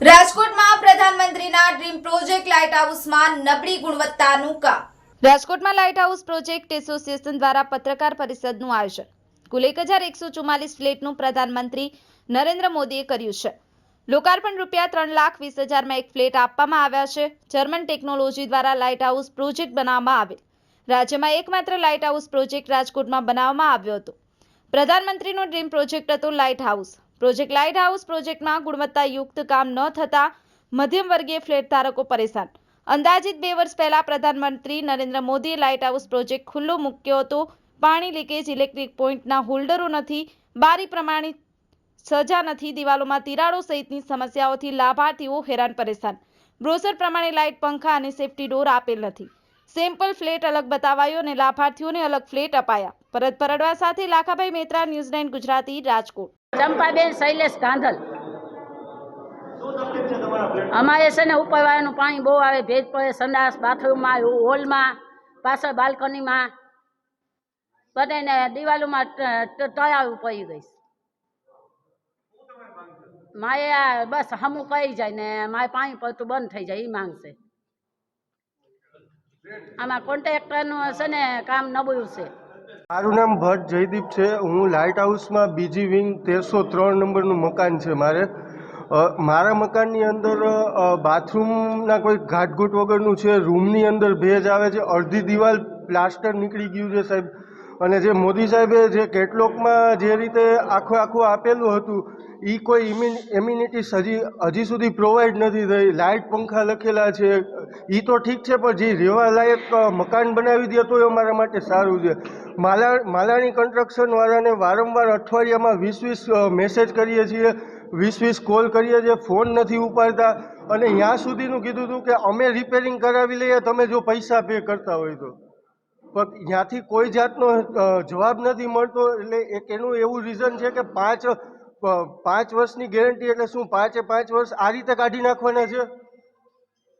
રાજકોટમાં પ્રધાનમંત્રીના dream project light હાઉસમાં નબળી ગુણવત્તાનું કામ. રાજકોટમાં લાઇટ હાઉસ પ્રોજેક્ટ એસોસિએશન દ્વારા પત્રકાર પરિષદનું આયોજન. કુલ એક હજાર એકસો ચુમ્માલીસ ફ્લેટનું પ્રધાનમંત્રી નરેન્દ્ર મોદીએ કર્યું છે. લોકાર્પણ રૂપિયા ત્રણ લાખ વીસ હજારમાં એક ફ્લેટ આપવામાં આવ્યા છે. જર્મન ટેકનોલોજી દ્વારા લાઇટ હાઉસ પ્રોજેક્ટ બનાવવામાં આવેલ. રાજ્યમાં એકમાત્ર લાઇટ હાઉસ પ્રોજેક્ટ રાજકોટમાં બનાવવામાં આવ્યો હતો. પ્રધાનમંત્રીનો ડ્રીમ પ્રોજેક્ટ હતો light house project light house પ્રોજેક્ટમાં ગુણવત્તાયુક્ત કામ ન થતા મધ્યમ વર્ગીય ફ્લેટ ધારકો પરેશાન. અંદાજિત બે વર્ષ પહેલા પ્રધાનમંત્રી નરેન્દ્ર મોદીએ લાઇટ હાઉસ પ્રોજેક્ટ ખુલ્લો મૂક્યો હતો. પાણી લીકેજ, ઇલેક્ટ્રિક પોઇન્ટના હોલ્ડરો નથી, બારી પ્રમાણિત સજા નથી, દિવાલોમાં તિરાડો સહિતની સમસ્યાઓથી લાભાર્થીઓ હેરાન પરેશાન. બ્રોસર પ્રમાણે લાઇટ, પંખા અને સેફ્ટી ડોર આપેલ નથી. સેમ્પલ ફ્લેટ અલગ બતાવાયો અને લાભાર્થીઓને અલગ ફ્લેટ અપાયા. પરત પરડવા સાથે લાખાભાઈ મેત્રા, ન્યૂઝ નાઇન ગુજરાતી, રાજકોટ. ચંપાબેન, શૈલેષ કાંધલ અમારે છે ને ઉપરવાળાનું પાણી બહુ આવે, ભેજ પડે, સંડાસ, બાથરૂમમાં હોલમાં, પાછળ બાલ્કનીમાં. બધાને દિવાલોમાં તળાવ પડી ગઈ મારે બસ હમું કરી જાય ને, મારે પાણી પડતું બંધ થઈ જાય એ માંગશે. આમાં કોન્ટ્રાક્ટરનું છે ને, કામ નબળું છે. મારું નામ ભટ્ટ જયદીપ છે. હું લાઇટ હાઉસમાં બીજી વિંગ તેરસો ત્રણ નંબરનું મકાન છે મારે. મારા મકાનની અંદર બાથરૂમના કોઈ ઘાટઘૂટ વગરનું છે. રૂમની અંદર ભેજ આવે છે. અડધી દિવાલ પ્લાસ્ટર નીકળી ગયું છે સાહેબ. અને જે મોદી સાહેબે જે કેટલોગમાં જે રીતે આખું આખું આપેલું હતું એ કોઈ ઇમ્યુનિટી હજી હજી સુધી પ્રોવાઈડ નથી થઈ. લાઇટ પંખા લખેલા છે. એ તો ઠીક છે, પણ જે રહેવા લાયક મકાન બનાવી દે તો એ અમારા માટે સારું છે. માલા, માલાણી કન્સ્ટ્રક્શનવાળાને વારંવાર અઠવાડિયામાં વીસ વીસ મેસેજ કરીએ છીએ વીસ વીસ કોલ કરીએ છીએ ફોન નથી ઉપાડતા. અને ત્યાં સુધીનું કીધું હતું કે અમે રિપેરિંગ કરાવી લઈએ, તમે જો પૈસા પે કરતા હોય તો. પણ ત્યાંથી કોઈ જાતનો જવાબ નથી મળતો એટલે એક એનું એવું રીઝન છે કે પાંચ પાંચ વર્ષની ગેરંટી એટલે શું? પાંચે પાંચ વર્ષ આ રીતે કાઢી નાખવાના છે?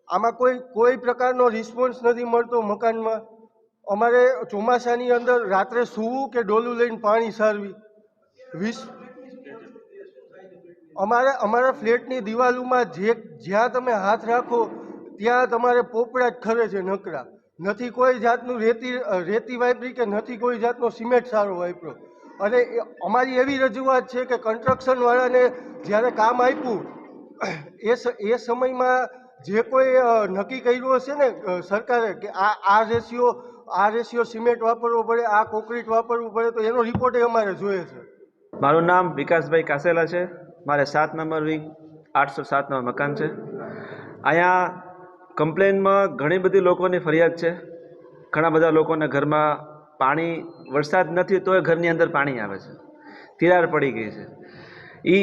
આમાં કોઈ કોઈ પ્રકારનો રિસ્પોન્સ નથી મળતો મકાનમાં. અમારે ચોમાસાની અંદર રાત્રે સૂવું કે ડોલું લઈને પાણી સારવી? વીસ? અમારા અમારા ફ્લેટની દિવાલોમાં જે, જ્યાં તમે હાથ રાખો, ત્યાં તમારે પોપડા જ ખરે છે નકરા. નથી કોઈ જાતનું રેતી રેતી વાપરી કે નથી કોઈ જાતનો સિમેન્ટ સારો વાપર્યો. અને અમારી એવી રજૂઆત છે કે કન્સ્ટ્રક્શનવાળાને જ્યારે કામ આપ્યું, એ એ સમયમાં જે કોઈ નક્કી કર્યું હશે ને સરકારે કે આ આ રેશિયો આ રેશિયો સિમેન્ટ વાપરવો પડે, આ કોન્ક્રીટ વાપરવું પડે, તો એનો રિપોર્ટ અમારે જોઈએ છે. મારું નામ વિકાસભાઈ કાસેલા છે. મારે સાત નંબર વિંગ, આઠસો સાત મકાન છે. અહીંયા કમ્પ્લેનમાં ઘણી બધી લોકોની ફરિયાદ છે. ઘણા બધા લોકોના ઘરમાં પાણી, વરસાદ નથી તોય ઘરની અંદર પાણી આવે છે. તિરાડ પડી ગઈ છે. એ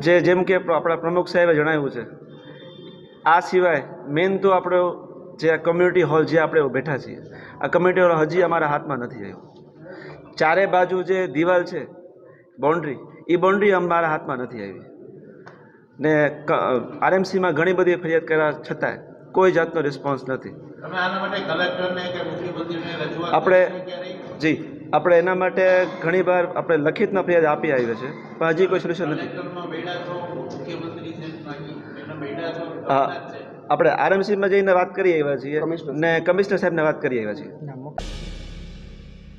જે, જેમ કે આપણા પ્રમુખ સાહેબે જણાવ્યું છે, આ સિવાય મેઇન તો આપણો જે આ કમ્યુનિટી હોલ જે આપણે બેઠા છીએ, આ કમ્યુનિટી હોલ હજી અમારા હાથમાં નથી આવ્યો. ચારે બાજુ જે દિવાલ છે બાઉન્ડ્રી એ બાઉન્ડ્રી અમારા હાથમાં નથી આવી. ને આરએમસીમાં ઘણી બધી ફરિયાદ કર્યા છતાંય કોઈ જાતનો રિસ્પોન્સ નથી. તમે આના માટે કલેક્ટરને કે મુખ્યમંત્રીને રજૂઆત આપણે? જી આપણે એના માટે ઘણીવાર આપણે લખિતમાં ફરિયાદ આપી આવ્યા છે પણ હજી કોઈ સોલ્યુશન નથી. હા. આપણે આરએમસીમાં જઈને વાત કરી આવ્યા છીએ ને કમિશનર સાહેબને વાત કરી આવ્યા છીએ.